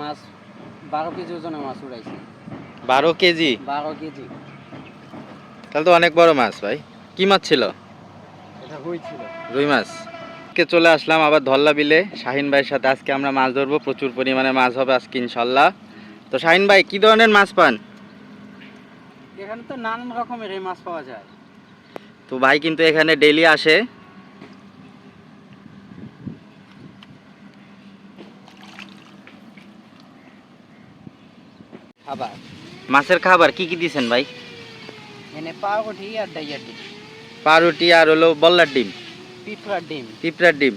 মাছ বারো কেজি ওজনের মাছ উড়াইছে। বারো কেজি? বারো কেজি। তাহলে তো অনেক বড় মাছ ভাই। কি মাছ ছিল? এটা হয়েছিল রুই মাছ। আজকে চলে আসলাম আবার ধল্লা বিলে। শাহিন ভাইয়ের সাথে আজকে আমরা মাছ ধরবো। প্রচুর পরিমাণে মাছ হবে আজকে ইনশাল্লাহ। তো শাহিন ভাই কি ধরনের মাছ পান? এখানে তো নানান রকমের মাছ পাওয়া যায়। তো ভাই কিন্তু এখানে ডেইলি আসে খাবার মাছের খাবার কি কি দিছেন ভাই? এনে পাউরুটি আর ডাইয়ার ডিম। পাউরুটি আর হলো বল্লার ডিম। পিঁপড়ার ডিম। পিঁপড়ার ডিম।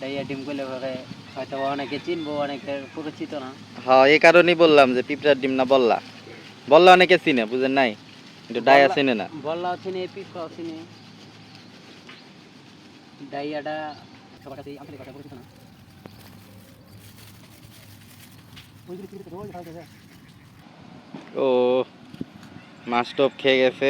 ডাইয়ার ডিম করলে পরে হয়তো অনেকে চিনবো অনেকের পরিচিত না। হ্যাঁ এই কারণেই বললাম যে পিঁপড়ার ডিম না বল্লা। বল্লা অনেকে চিনে বুঝেন নাই? কিন্তু ডায়া বল্লা- চিনে না। বল্লাও চিনি পিঁপড়াও চিনি। ডাইয়াটা সবার কাছে আঞ্চলিক ভাষা পরিচিত না ওইগুলো চিনিতে রোজ ভালো যায় ও মাছ টপ খেয়ে গেছে।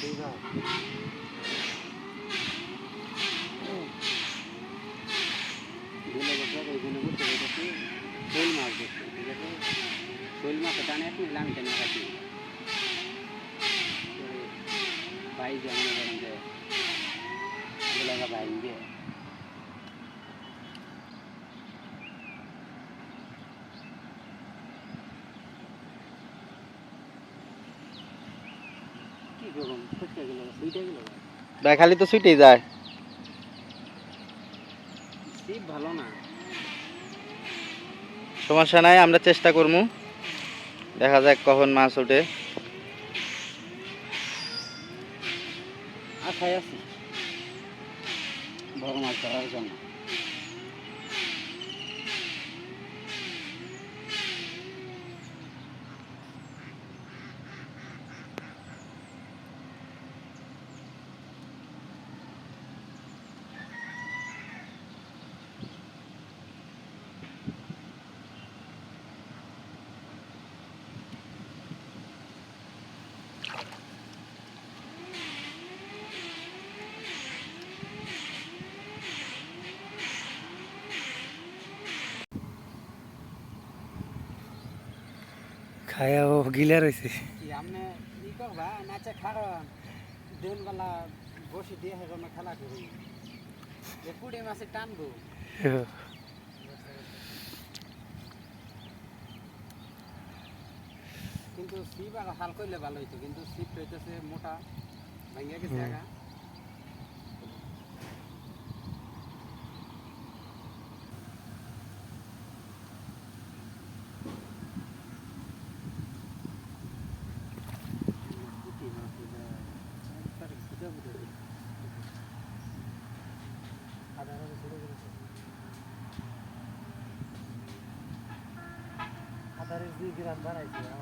শোল মাছ দেখছি ঠিক আছে শোল মাছের টানে এখন আমি টেনে রাখি ভাই যে মনে করেন যে ভাই দিয়ে কি করুন ফুটকে গেল দুইটা গেল ভাই খালি তো ছুটেই যায়। ভালো না। সমস্যা নাই আমরা চেষ্টা করব দেখা যাক কখন মাছ ওঠে। আশায় আছি। বড় মাছ ধরার জন্য খায়া ও গিলা রয়েছে কি আপনি ই করবা নাচে খারো দিনবেলা বসে দিয়ে হেরো না খেলা করি যে কুড়ি মাসে টানবো। কিন্তু সিপ আর হাল করলে ভালো হইতো কিন্তু সিপ হইতেছে মোটা ভেঙে গেছে 비란 바나 있어요.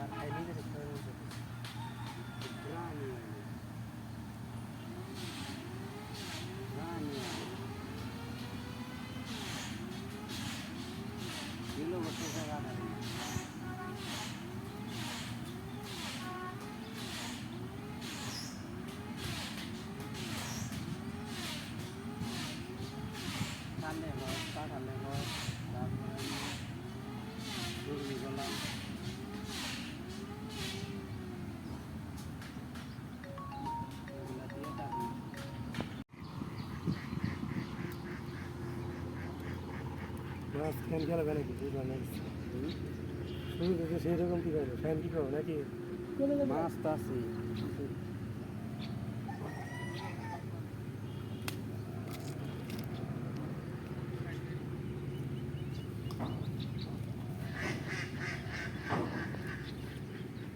মাছ ফ্যান খেলা বেলা কি বুঝলাম না শুরু থেকে সেই রকম কি করব? ফ্যান কি করব নাকি? মাছ তো আছে।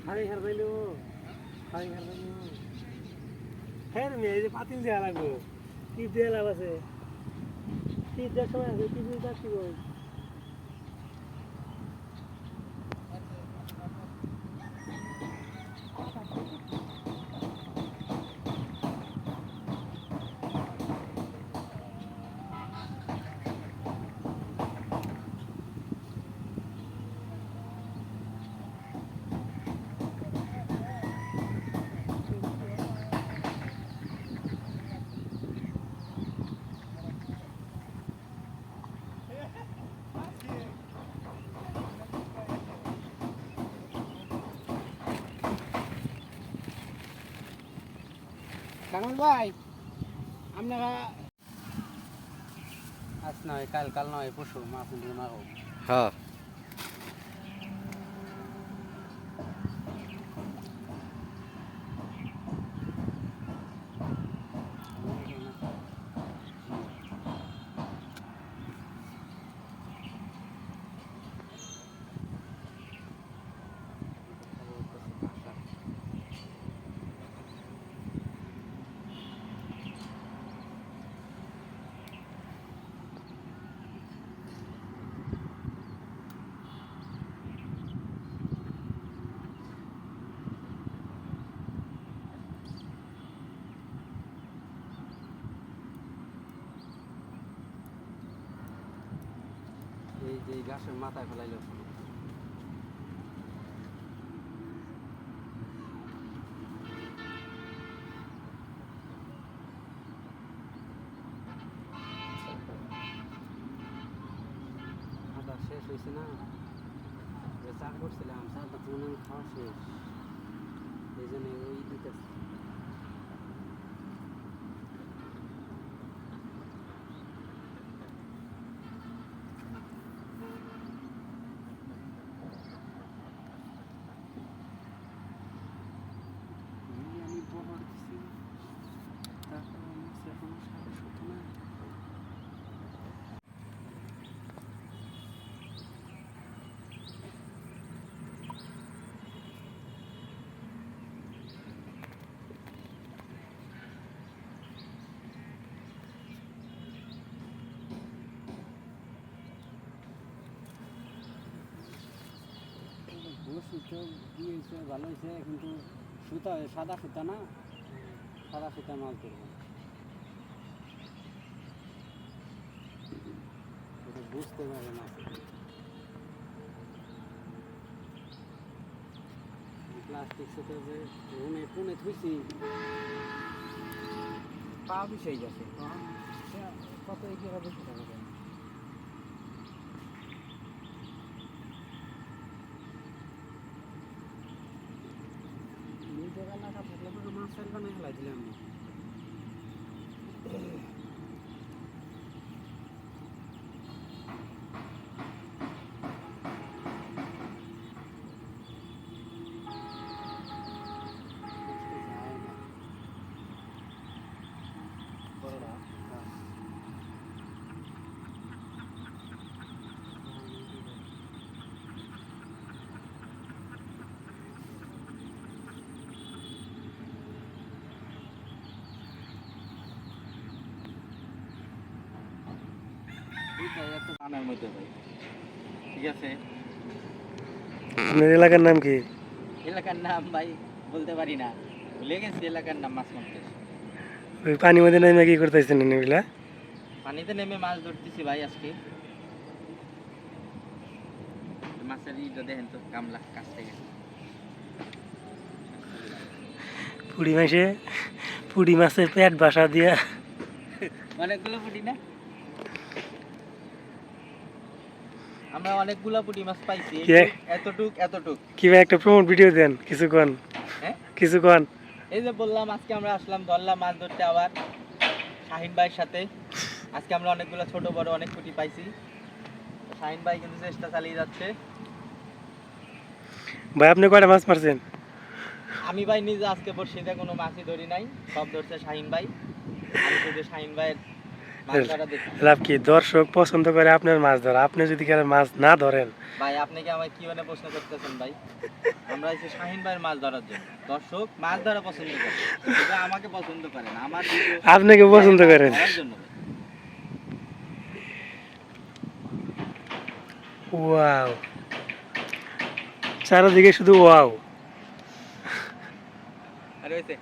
হাড়ি হার পাইলো হাড়ি হার পাইলো হ্যাঁ মেয়ে যে পাতিল দেওয়া লাগবো। কি দেওয়া লাভ আছে? কি দেওয়ার সময় আছে? কি দিয়ে যাচ্ছি কামল ভাই আপনারা আজ নয় কাল কাল নয় পরশু মাছ মারো হ্যাঁ। এই গাছের মাথায় ফেলাইলো। শেষ হয়েছে না? চা করছিলাম চাটা তো খাওয়া শেষ। এই জন্য ওই দিতেছে তো দিয়েছে ভালো হয়েছে কিন্তু সুতা সাদা সুতা না? সাদা সুতা মাছ ধরবো এটা বুঝতে পারে না। প্লাস্টিক সাথে যে রুমে পুনে থুইছি। পা বিষয় গেছে। কত এগিয়ে বেশি টাকা দেয় দুই টাকা না থাকলে তো মাছ বানাই ফেলাই দিলাম আমি আনার মধ্যে ভাই ঠিক আছে? আপনার এলাকার নাম কি? এলাকার নাম ভাই বলতে পারি না। ভুলে গেছি এলাকার নাম মাছ মারতে। ওই পানির মধ্যে নেমে কি করতেছেন এগুলা? পানিতে নেমে মাছ ধরতেছি ভাই আজকে। মাছের ইটা দেখেন তো কামলা কাছ থেকে। পুড়ি মাসে পুড়ি মাছের পেট বাসা দিয়া। অনেকগুলো পুঁটি না? আমরা অনেকগুলো পুঁটি মাছ পাইছি। কে? এতটুক এতটুক। কিবা একটা প্রমোট ভিডিও দেন কিছুক্ষণ। হ্যাঁ? কিছুক্ষণ। এই যে বললাম আজকে আমরা আসলাম ধরলাম মাছ ধরতে আবার শাহিন ভাইয়ের সাথে। আজকে আমরা অনেকগুলো ছোট বড় অনেক পুঁটি পাইছি। শাহিন ভাই কিন্তু চেষ্টা চালিয়ে যাচ্ছে। ভাই আপনি কয়টা মাছ মারছেন? আমি ভাই নিজে আজকে বর্ষিতে কোনো মাছই ধরি নাই সব ধরছে শাহিন ভাই। আমি শুধু শাহিন ভাইয়ের লাভ কি? দর্শক পছন্দ করে আপনার মাছ ধরা। আপনি যদি কারও মাছ না ধরেন। ভাই আপনি কি আমায় কি মানে প্রশ্ন করতেছেন ভাই? আমরা এসে শাহিন ভাইয়ের মাছ ধরার জন্য। দর্শক মাছ ধরা পছন্দ করে। আমাকে পছন্দ করে না। আমার আপনাকে পছন্দ করেন। ওয়াও। চারদিকে শুধু ওয়াও। আরে হয়েছে